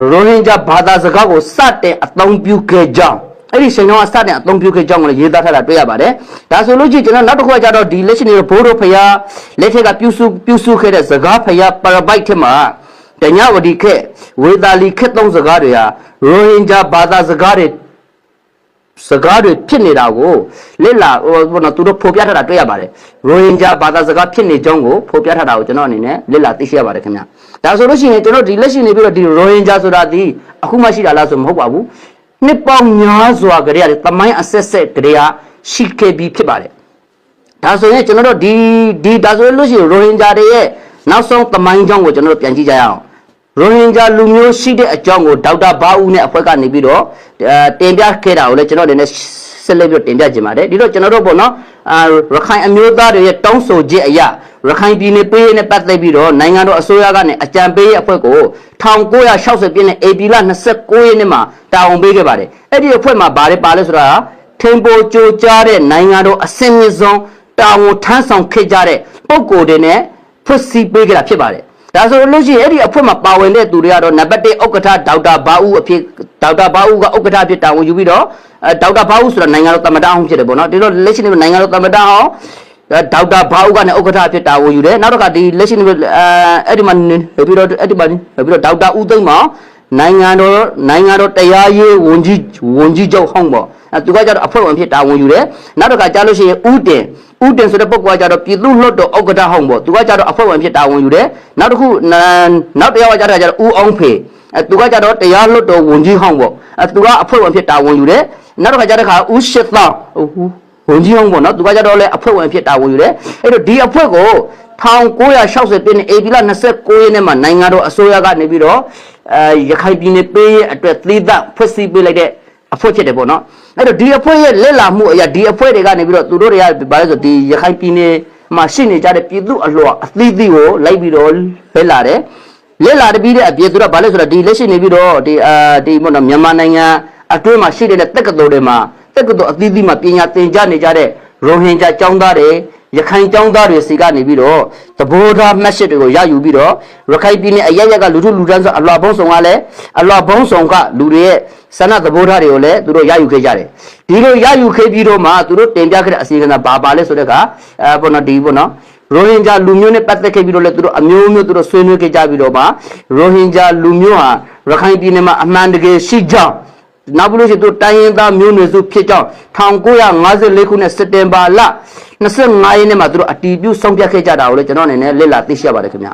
ရိုဟင်ဂျာဘာသာစကားကိုစတင်အသုံးပြုခဲ့ကြောင်းအဲ့ဒီချိန်တော့စတင်အသုံးပြုခဲ့ကြောင်းကိုလည်းရေးသားထားတာတွေ့ရပါတယ်ဒါဆိုလို့ရှိရင်ကျွန်တော်နောက်တစ်ခုကကြတော့ဒီလက်ရှိနေဘိုးတို့ဖျားလက်ထက်ကပြုစုပြုစုခဲ့တဲ့စကားဖျားပရပိုက်ထက်မှာတညဝဒီခက်ဝေသာလီခက်သုံးစကားတွေဟာရိုဟင်ဂျာဘာသာစကားတွေ စကားတွေဖြစ်နေတာကိုလက်လာဟိုဘောနော်သူတို့ဖော်ပြထားတာတွေ့ရပါတယ်ရိုဟင်ဂျာဘာသာစကားဖြစ်နေကြောင်းကိုဖော်ပြထားတာကိုကျွန်တော်အနေနဲ့လက်လာသိရှိရပါတယ်ခင်ဗျဒါဆိုလို့ရှိရင်ကျွန်တော်ဒီလက်ရှိနေပြီးတော့ဒီရိုဟင်ဂျာဆိုတာဒီအခုမှရှိတာလားဆိုမဟုတ်ပါဘူးနှစ်ပေါင်းများစွာကတည်းကတမိုင်းအဆက်ဆက်ကတည်းကရှိခဲ့ပြီးဖြစ်ပါတယ်ဒါဆိုရင်ကျွန်တော်တို့ဒီဒီဒါဆိုလို့ရှိရင်ရိုဟင်ဂျာတွေရဲ့နောက်ဆုံးတမိုင်းကြောင်းကိုကျွန်တော်တို့ပြန်ကြည့်ကြရအောင် ရိုဟင်ဂျာလူမျိုးရှိတဲ့အကြောင်းကိုဒေါက်တာဘာဦးနဲ့အဖွဲ့ကနေပြီးတော့အဲတင်ပြခဲ့တာကိုလည်းကျွန်တော်အနေနဲ့ဆက်လက်ပြီးတော့တင်ပြခြင်းပါတယ်ဒီတော့ကျွန်တော်တို့ပေါ့နော်အာရခိုင်အမျိုးသားတွေရဲ့တောင်းဆိုချက်အရရခိုင်ပြည်နယ်ပေးရနဲ့ပတ်သက်ပြီးတော့နိုင်ငံတော်အစိုးရကနေအကြံပေးရဲ့အဖွဲ့ကို1960ပြည့်နှစ်ဧပြီလ29ရက်နေ့မှာတာဝန်ပေးခဲ့ပါတယ်အဲ့ဒီအဖွဲ့မှာဘာတွေပါလဲဆိုတာထင်ပေါ်ကြိုကြားတဲ့နိုင်ငံတော်အစင်းမြင့်ဆုံးတာဝန်ထမ်းဆောင်ခဲ့ကြတဲ့ပုံကိုယ်တွေနဲ့ဖွဲ့စည်းပေးခဲ့တာဖြစ်ပါတယ် ဒါဆိုလို့ရှိရင်အဲ့ဒီအဖွဲ့မှာပါဝင်တဲ့သူတွေကတော့နံပါတ်1ဥက္ကဋ္ဌဒေါက်တာဘာဦးအဖြစ်ဒေါက်တာဘာဦးကဥက္ကဋ္ဌအဖြစ်တာဝန်ယူပြီးတော့အဲဒေါက်တာဘာဦးဆိုတာနိုင်ငံတော်သမ္မတအောင်ဖြစ်တယ်ပေါ့နော်ဒီတော့လက်ရှိနေနိုင်ငံတော်သမ္မတအောင်အဲဒေါက်တာဘာဦးကလည်းဥက္ကဋ္ဌအဖြစ်တာဝန်ယူတယ်နောက်တစ်ခါဒီလက်ရှိနေအဲအဲ့ဒီမှာနေပြီးတော့အဲ့ဒီမှာနေပြီးတော့ဒေါက်တာဦးသိန်းမောင်နိုင်ငံတော်နိုင်ငံတော်တရားရေးဝန်ကြီးဝန်ကြီးချုပ်ဟောင်းပေါ့အဲသူကကြတော့အဖွဲ့ဝင်ဖြစ်တာဝန်ယူတယ်နောက်တစ်ခါကြားလို့ရှိရင်ဦးတင် ဦးတင်ဆိုတဲ့ပုဂ္ဂိုလ်ကကြတော့ပြည်သူ့လွှတ်တော်ဥက္ကဋ္ဌဟောင်းပေါ့သူကကြတော့အဖွဲ့ဝင်ဖြစ်တာဝန်ယူတယ်နောက်တစ်ခုနောက်တစ်ယောက်ကကြတော့ကြတော့ဦးအောင်ဖေအဲသူကကြတော့တရားလွှတ်တော်ဝန်ကြီးဟောင်းပေါ့အဲသူကအဖွဲ့ဝင်ဖြစ်တာဝန်ယူတယ်နောက်တစ်ခါကြတဲ့ခါဦးရှစ်သောဝန်ကြီးဟောင်းပေါ့နော်သူကကြတော့လည်းအဖွဲ့ဝင်ဖြစ်တာဝန်ယူတယ်အဲ့တော့ဒီအဖွဲ့ကို1960ပြည့်နှစ်ဧပြီလ29ရက်နေ့မှာနိုင်ငံတော်အစိုးရကနေပြီးတော့အဲရခိုင်ပြည်နယ်ပေးရဲ့အတွက်သီးသန့်ဖွဲ့စည်းပေးလိုက်တဲ့ အဖွဲ့ဖြစ်တယ်ပေါ့နော်အဲ့တော့ဒီအဖွဲ့ရဲ့လက်လာမှုအရာဒီအဖွဲ့တွေကနေပြီးတော့သူတို့တွေကဘာလဲဆိုဒီရခိုင်ပြည်နယ်မှာရှိနေကြတဲ့ပြည်သူအလွှာအသီးသီးကိုလိုက်ပြီးတော့လက်လာတယ်လက်လာတပြီးတဲ့အပြင်သူတို့ကဘာလဲဆိုတော့ဒီလက်ရှိနေပြီးတော့ဒီအာဒီပေါ့နော်မြန်မာနိုင်ငံအတွင်းမှာရှိနေတဲ့တက္ကသိုလ်တွေမှာတက္ကသိုလ်အသီးသီးမှာပညာသင်ကြားနေကြတဲ့ရိုဟင်ဂျာကျောင်းသားတွေ ရခိုင်ကျောင်းသားတွေစီကနေပြီးတော့သဘောထားမှတ်ချက်တွေကိုရယူပြီးတော့ရခိုင်ပြည်နယ်အရရက်ကလူထုလူတန်းဆိုအလွှာဘုံဆောင်ကလည်းအလွှာဘုံဆောင်ကလူတွေရဲ့ဆန္ဒသဘောထားတွေကိုလည်းသူတို့ရယူခဲ့ကြတယ်ဒီလိုရယူခဲ့ပြီးတော့မှသူတို့တင်ပြခဲ့တဲ့အစီအစဉ်ကဘာပါလဲဆိုတဲ့အခါအဲပေါ့နော်ဒီပေါ့နော်ရိုဟင်ဂျာလူမျိုးနဲ့ပတ်သက်ခဲ့ပြီးတော့လည်းသူတို့အမျိုးမျိုးသူတို့ဆွေးနွေးခဲ့ကြပြီးတော့မှရိုဟင်ဂျာလူမျိုးဟာရခိုင်ပြည်နယ်မှာအမှန်တကယ်ရှိကြောင်း နောက်ပြီးလို့ရှိရင်သူတိုင်းရင်းသားမျိုးနွယ်စုဖြစ်ကြောင်း1954ခုနှစ်စက်တင်ဘာလ25ရက်နေ့မှာသူတို့အတီးပြုဆုံးဖြတ်ခဲ့ကြတာကိုလည်းကျွန်တော်အနေနဲ့လက်လာသိရှိရပါတယ်ခင်ဗျ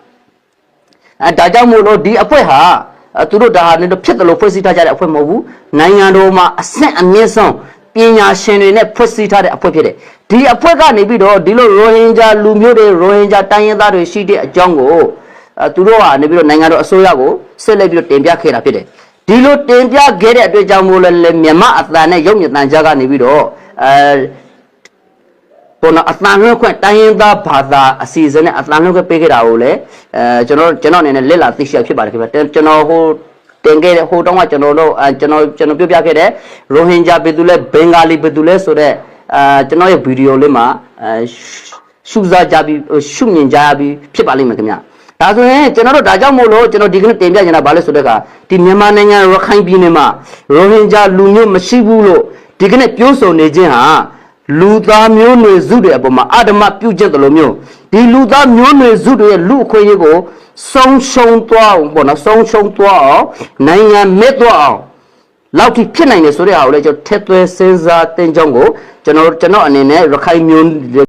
အဲဒါကြောင့်မို့လို့ဒီအဖွဲ့ဟာအဲသူတို့ဒါဟာလည်းဖြစ်တယ်လို့ဖွဲ့စည်းထားကြတဲ့အဖွဲ့မဟုတ်ဘူးနိုင်ငံတော်မှာအဆင့်အမြင့်ဆုံးပညာရှင်တွေနဲ့ဖွဲ့စည်းထားတဲ့အဖွဲ့ဖြစ်တယ်ဒီအဖွဲ့ကနေပြီးတော့ဒီလိုရိုဟင်ဂျာလူမျိုးတွေရိုဟင်ဂျာတိုင်းရင်းသားတွေရှိတဲ့အကြောင်းကိုအဲသူတို့ကနေပြီးတော့နိုင်ငံတော်အစိုးရကိုဆက်လက်ပြီးတော့တင်ပြခဲ့တာဖြစ်တယ် ဒီလိုတင်ပြခဲ့တဲ့အတွက်ကြောင့်မို့လဲမြန်မာအသံနဲ့ရုပ်မြင်သံကြားကနေပြီးတော့အဲပေါ်နော်အသံလွှင့်ခွင့်တိုင်းရင်းသားဘာသာအစီအစဉ်နဲ့အသံလွှင့်ခွင့်ပေးခဲ့တာကိုလည်းအဲကျွန်တော်ကျွန်တော်အနေနဲ့လက်လာသိရှိရဖြစ်ပါတယ်ခင်ဗျကျွန်တော်ဟိုတင်ခဲ့တဲ့ဟိုတုန်းကကျွန်တော်တို့အဲကျွန်တော်ကျွန်တော်ပြောပြခဲ့တဲ့ရိုဟင်ဂျာပြည်သူလဲဘင်္ဂါလီပြည်သူလဲဆိုတော့အဲကျွန်တော်ရဲ့ဗီဒီယိုလေးမှာအဲရှုစားကြပြီးရှုမြင်ကြပြီးဖြစ်ပါလိမ့်မယ်ခင်ဗျ ဒါဆိုရင်ကျွန်တော်တို့ဒါကြောင့်မို့လို့ကျွန်တော်ဒီကနေ့တင်ပြနေတာဘာလဲဆိုတော့ကဒီမြန်မာနိုင်ငံရခိုင်ပြည်နယ်မှာရိုဟင်ဂျာလူမျိုးမရှိဘူးလို့ဒီကနေ့ပြောဆိုနေခြင်းဟာလူသားမျိုးနွယ်စုတွေအပေါ်မှာအဓမ္မပြုကျင့်တယ်လို့မျိုးဒီလူသားမျိုးနွယ်စုတွေရဲ့လူအခွင့်အရေးကိုဆုံးရှုံးသွားအောင်ပေါ့နော်ဆုံးရှုံးသွားအောင်နိုင်ငံမဲ့သွားအောင်လောက်ထိဖြစ်နိုင်တယ်ဆိုတဲ့ဟာကိုလည်းကျွန်တော်ထက်သွဲစဉ်းစားတင်ကြောင်းကိုကျွန်တော်ကျွန်တော်အနေနဲ့ရခိုင်မျိုး